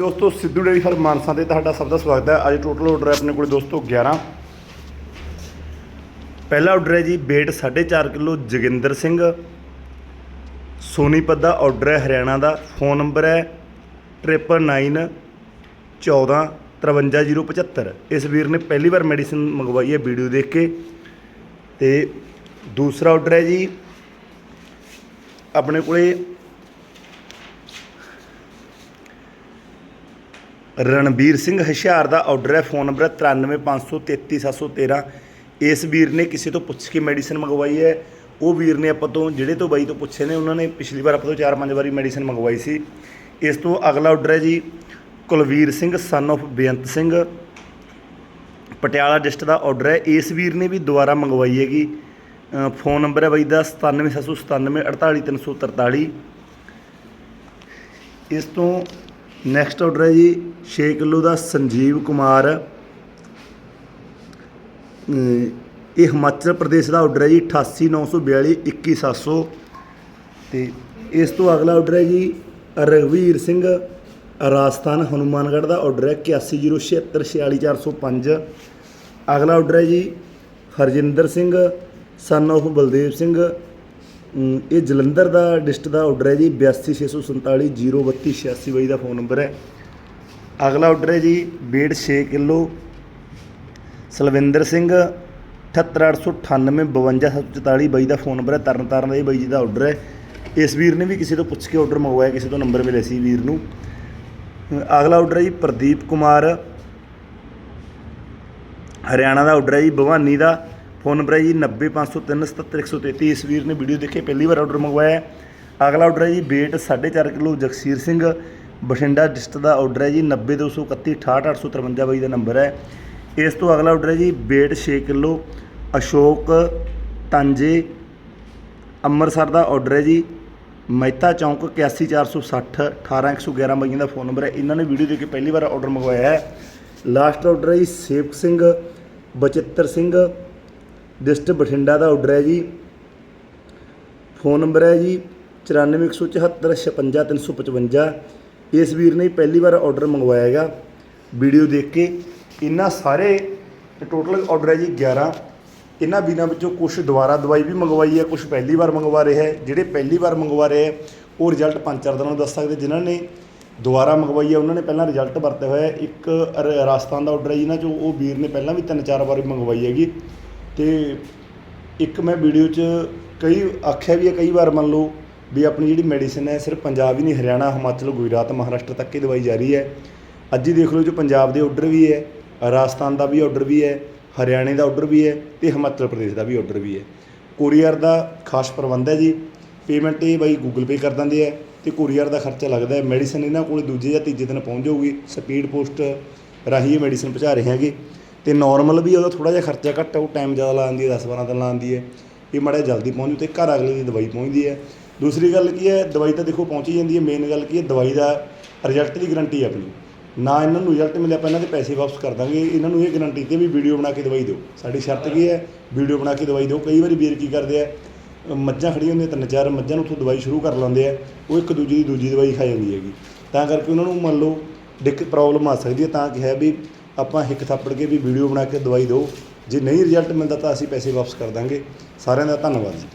ਦੋਸਤੋ, Sidhu dairy farm Mansa ਤੇ ਤੁਹਾਡਾ ਸਭ ਦਾ ਸਵਾਗਤ ਹੈ। ਅੱਜ ਟੋਟਲ ਆਰਡਰ ਹੈ ਆਪਣੇ ਕੋਲ ਦੋਸਤੋ 11 ਪਹਿਲਾ ਆਰਡਰ ਹੈ ਜੀ weight 4.5 ਕਿਲੋ ਜੋਗਿੰਦਰ ਸਿੰਘ। ਸੋਨੀਪਤ ਦਾ ਆਰਡਰ ਹੈ ਹਰਿਆਣਾ ਦਾ। ਫੋਨ ਨੰਬਰ ਹੈ 9991 14 53075 ਇਸ ਵੀਰ ਨੇ ਪਹਿਲੀ ਵਾਰ ਮੈਡੀਸਿਨ ਮੰਗਵਾਈ ਹੈ ਵੀਡੀਓ ਦੇਖ ਕੇ। ਤੇ ਦੂਸਰਾ ਆਰਡਰ ਹੈ ਜੀ ਆਪਣੇ ਕੋਲੇ ਰਣਬੀਰ ਸਿੰਘ ਹਸ਼ਿਆਰ ਦਾ ਆਰਡਰ ਹੈ ਫੋਨ ਨੰਬਰ ਹੈ 9353337713 ਇਸ ਵੀਰ ਨੇ ਕਿਸੇ ਤੋਂ ਪੁੱਛ ਕੇ ਮੈਡੀਸਨ ਮੰਗਵਾਈ ਹੈ। ਉਹ ਵੀਰ ਨੇ ਆਪਾਂ ਤੋਂ ਜਿਹੜੇ ਤੋਂ ਬਾਈ ਤੋਂ ਪੁੱਛੇ ਨੇ, ਉਹਨਾਂ ਨੇ ਪਿਛਲੀ ਵਾਰ ਆਪਾਂ ਤੋਂ ਚਾਰ ਪੰਜ ਵਾਰੀ ਮੈਡੀਸਨ ਮੰਗਵਾਈ ਸੀ। ਇਸ ਤੋਂ ਅਗਲਾ ਆਰਡਰ ਹੈ ਜੀ Kulvir Singh son of Beant Singh. Patiala district the order ਹੈ। ਇਸ ਵੀਰ ਨੇ ਵੀ ਦੁਬਾਰਾ ਮੰਗਵਾਈ ਹੈਗੀ। ਫੋਨ ਨੰਬਰ ਹੈ ਬਾਈ ਦਾ 97797 48343 ਇਸ ਤੋਂ ਨੈਕਸਟ ਆਰਡਰ ਹੈ ਜੀ 6 ਕਿਲੋ ਦਾ ਸੰਜੀਵ ਕੁਮਾਰ। ਇਹ ਹਿਮਾਚਲ ਪ੍ਰਦੇਸ਼ ਦਾ ਆਰਡਰ ਹੈ ਜੀ 88942 21700 ਤੇ ਇਸ ਤੋਂ ਅਗਲਾ ਆਰਡਰ ਹੈ ਜੀ, ਰਘਵੀਰ ਸਿੰਘ, ਰਾਜਸਥਾਨ, ਹਨੂਮਾਨਗੜ੍ਹ ਦਾ ਆਰਡਰ ਹੈ 8107646405 ਅਗਲਾ ਆਰਡਰ ਹੈ ਜੀ, ਹਰਜਿੰਦਰ ਸਿੰਘ ਸਨ of ਬਲਦੇਵ ਸਿੰਘ ਇਹ ਜਲੰਧਰ ਦਾ ਡਿਸਟ੍ਰਿਕਟ ਦਾ ਆਰਡਰ ਹੈ ਜੀ 8264703286 ਬਾਈ ਦਾ ਫੋਨ ਨੰਬਰ ਹੈ। ਅਗਲਾ ਆਰਡਰ ਹੈ ਜੀ weight 6 ਕਿਲੋ, ਸਲਵਿੰਦਰ ਸਿੰਘ 78898 52744 ਬਾਈ ਦਾ ਫੋਨ ਨੰਬਰ ਹੈ। ਤਰਨਤਾਰਨ ਦਾ ਇਹ ਬਾਈ ਜੀ ਦਾ ਆਰਡਰ ਹੈ। ਇਸ ਵੀਰ ਨੇ ਵੀ ਕਿਸੇ ਤੋਂ ਪੁੱਛ ਕੇ ਆਰਡਰ ਮੰਗਵਾਇਆ, ਕਿਸੇ ਤੋਂ ਨੰਬਰ ਮਿਲਿਆ ਸੀ ਵੀਰ ਨੂੰ। ਅਗਲਾ ਆਰਡਰ ਹੈ ਜੀ, ਪ੍ਰਦੀਪ ਕੁਮਾਰ, ਹਰਿਆਣਾ ਦਾ ਆਰਡਰ ਹੈ ਜੀ, ਭਵਾਨੀ ਦਾ। ਫੋਨ ਨੰਬਰ ਹੈ ਜੀ 90503773133 ਇਸ ਵੀਰ ਨੇ ਵੀਡੀਓ ਦੇਖੇ, ਪਹਿਲੀ ਵਾਰ ਆਰਡਰ ਮੰਗਵਾਇਆ ਅਗਲਾ ਆਰਡਰ ਹੈ ਜੀ weight 4.5 kilo Jagsir Singh. Bathinda district ਦਾ ਆਰਡਰ ਹੈ ਜੀ 90231 ਬਾਈ ਦਾ ਨੰਬਰ ਹੈ। ਇਸ ਤੋਂ ਅਗਲਾ ਆਰਡਰ ਹੈ ਜੀ weight 6 ਕਿਲੋ ਅਸ਼ੋਕ ਤਾਂਜੇ। ਅੰਮ੍ਰਿਤਸਰ ਦਾ ਆਰਡਰ ਹੈ ਜੀ ਮਹਿਤਾ ਚੌਂਕ 81460 18111 ਬਾਈਆਂ ਦਾ ਫੋਨ ਨੰਬਰ ਹੈ। ਇਹਨਾਂ ਨੇ ਵੀਡੀਓ ਦੇਖ ਕੇ ਪਹਿਲੀ ਵਾਰ ਆਰਡਰ ਮੰਗਵਾਇਆ ਹੈ। ਲਾਸਟ ਆਰਡਰ ਹੈ ਜੀ ਸੇਵਕ ਸਿੰਘ, ਬਚਿੱਤਰ ਸਿੰਘ ਡਿਸਟ੍ਰਿਕਟ ਬਠਿੰਡਾ ਦਾ ਆਰਡਰ ਹੈ ਜੀ। ਫੋਨ ਨੰਬਰ ਹੈ ਜੀ 9417455355 ਇਸ ਵੀਰ ਨੇ ਪਹਿਲੀ ਵਾਰ ਆਰਡਰ ਮੰਗਵਾਇਆ ਹੈਗਾ। ਵੀਡੀਓ ਦੇਖ ਕੇ ਇਹਨਾਂ ਸਾਰੇ ਟੋਟਲ ਆਰਡਰ ਹੈ ਜੀ 11 ਇਹਨਾਂ ਵੀਰਾਂ ਵਿੱਚੋਂ ਕੁਝ ਦੁਬਾਰਾ ਦਵਾਈ ਵੀ ਮੰਗਵਾਈ ਹੈ ਕੁਝ ਪਹਿਲੀ ਵਾਰ ਮੰਗਵਾ ਰਹੇ ਹੈ। ਜਿਹੜੇ ਪਹਿਲੀ ਵਾਰ ਮੰਗਵਾ ਰਹੇ ਹੈ, ਉਹ ਰਿਜ਼ਲਟ ਪੰਜ ਚਾਰ ਦਿਨਾਂ ਨੂੰ ਦੱਸ ਸਕਦੇ ਜਿਨ੍ਹਾਂ ਨੇ ਦੁਬਾਰਾ ਮੰਗਵਾਈ ਹੈ, ਉਹਨਾਂ ਨੇ ਪਹਿਲਾਂ ਰਿਜ਼ਲਟ ਵਰਤਿਆ ਹੋਇਆ ਇੱਕ ਰਾਜਸਥਾਨ ਦਾ ਆਰਡਰ ਹੈ ਜਿਨ੍ਹਾਂ ਚੋਂ। ਉਹ ਵੀਰ ਨੇ ਪਹਿਲਾਂ ਵੀ ਤਿੰਨ ਚਾਰ ਵਾਰੀ ਮੰਗਵਾਈ ਹੈਗੀ। ਅਤੇ ਇੱਕ ਮੈਂ ਵੀਡੀਓ 'ਚ ਕਈ ਆਖਿਆ ਵੀ ਹੈ, ਕਈ ਵਾਰ ਮੰਨ ਲਓ ਵੀ ਆਪਣੀ ਜਿਹੜੀ ਮੈਡੀਸਨ ਹੈ, ਸਿਰਫ ਪੰਜਾਬ ਹੀ ਨਹੀਂ, ਹਰਿਆਣਾ, ਹਿਮਾਚਲ, ਗੁਜਰਾਤ, ਮਹਾਰਾਸ਼ਟਰ ਤੱਕ ਹੀ ਦਵਾਈ ਜਾ ਰਹੀ ਹੈ। ਅੱਜ ਹੀ ਦੇਖ ਲਓ ਜੋ ਪੰਜਾਬ ਦੇ ਆਰਡਰ ਵੀ ਹੈ, ਰਾਜਸਥਾਨ ਦਾ ਵੀ ਆਰਡਰ ਵੀ ਹੈ, ਹਰਿਆਣੇ ਦਾ ਆਰਡਰ ਵੀ ਹੈ ਤੇ ਹਿਮਾਚਲ ਪ੍ਰਦੇਸ਼ ਦਾ ਵੀ ਆਰਡਰ ਵੀ ਹੈ। ਕੋਰੀਅਰ ਦਾ ਖਾਸ ਪ੍ਰਬੰਧ ਹੈ ਜੀ। ਪੇਮੈਂਟ ਇਹ ਬਾਈ ਗੂਗਲ ਪੇ ਕਰ ਦਿੰਦੇ ਆ ਤੇ ਕੋਰੀਅਰ ਦਾ ਖਰਚਾ ਲੱਗਦਾ ਹੈ। ਮੈਡੀਸਿਨ ਇਹਨਾਂ ਕੋਲ ਦੂਜੇ ਜਾਂ ਤੀਜੇ ਦਿਨ ਪਹੁੰਚ ਜਾਊਗੀ। ਸਪੀਡ ਪੋਸਟ ਰਾਹੀਂ ਇਹ ਮੈਡੀਸਨ ਪਹੁੰਚਾ ਰਹੇ ਹੈਗੇ। ਅਤੇ ਨੋਰਮਲ ਵੀ ਉਹਦਾ ਥੋੜ੍ਹਾ ਜਿਹਾ ਖਰਚਾ ਘੱਟ ਹੈ ਉਹ ਟਾਈਮ ਜ਼ਿਆਦਾ ਲਾ ਲਾਉਂਦੀ ਹੈ, ਦਸ ਬਾਰਾਂ ਦਿਨ ਲਾ ਲਾਉਂਦੀ ਹੈ। ਇਹ ਮਾੜਾ ਜਿਹਾ ਜਲਦੀ ਪਹੁੰਚੂ ਅਤੇ ਘਰ ਅਗਲੇ ਦੀ ਦਵਾਈ ਪਹੁੰਚਦੀ ਹੈ। ਦੂਸਰੀ ਗੱਲ ਕੀ ਹੈ, ਦਵਾਈ ਤਾਂ ਦੇਖੋ ਪਹੁੰਚ ਹੀ ਜਾਂਦੀ ਹੈ ਮੇਨ ਗੱਲ ਕੀ ਹੈ, ਦਵਾਈ ਦਾ ਰਿਜ਼ਲਟ ਦੀ ਗਰੰਟੀ ਹੈ ਆਪਣੀ। ਨਾ ਇਹਨਾਂ ਨੂੰ ਰਿਜ਼ਲਟ ਮਿਲਿਆ ਆਪਾਂ ਇਹਨਾਂ ਦੇ ਪੈਸੇ ਵਾਪਸ ਕਰ ਦਾਂਗੇ। ਇਹਨਾਂ ਨੂੰ ਇਹ ਗਰੰਟੀ ਤੇ ਵੀ ਵੀਡੀਓ ਬਣਾ ਕੇ ਦਵਾਈ ਦਿਓ। ਸਾਡੀ ਸ਼ਰਤ ਕੀ ਹੈ ਵੀਡੀਓ ਬਣਾ ਕੇ ਦਵਾਈ ਦਿਓ। ਕਈ ਵਾਰੀ ਵੀਰ ਕੀ ਕਰਦੇ ਆ, ਮੱਝਾਂ ਖੜੀਆਂ ਹੁੰਦੀਆਂ, ਤਿੰਨ ਚਾਰ ਮੱਝਾਂ ਨੂੰ ਉੱਥੋਂ ਦਵਾਈ ਸ਼ੁਰੂ ਕਰ ਲੈਂਦੇ ਆ, ਉਹ ਇੱਕ ਦੂਜੀ ਦੀ ਦੂਜੀ ਦਵਾਈ ਖਾ ਜਾਂਦੀ ਹੈਗੀ। ਤਾਂ ਕਰਕੇ ਉਹਨਾਂ ਨੂੰ ਮੰਨ ਲਓ, ਦਿੱਕਤ ਪ੍ਰੋਬਲਮ ਆ ਸਕਦੀ ਹੈ। ਤਾਂ ਕਿਹਾ ਵੀ ਆਪਾਂ ਹਿੱਕ ਥੱਪੜ ਕੇ ਵੀ ਵੀਡੀਓ ਬਣਾ ਕੇ ਦਵਾਈ ਦਿਓ। ਜੇ ਨਹੀਂ ਰਿਜ਼ਲਟ ਮਿਲਦਾ ਤਾਂ ਅਸੀਂ ਪੈਸੇ ਵਾਪਸ ਕਰ ਦਾਂਗੇ। ਸਾਰਿਆਂ ਦਾ ਧੰਨਵਾਦ ਜੀ।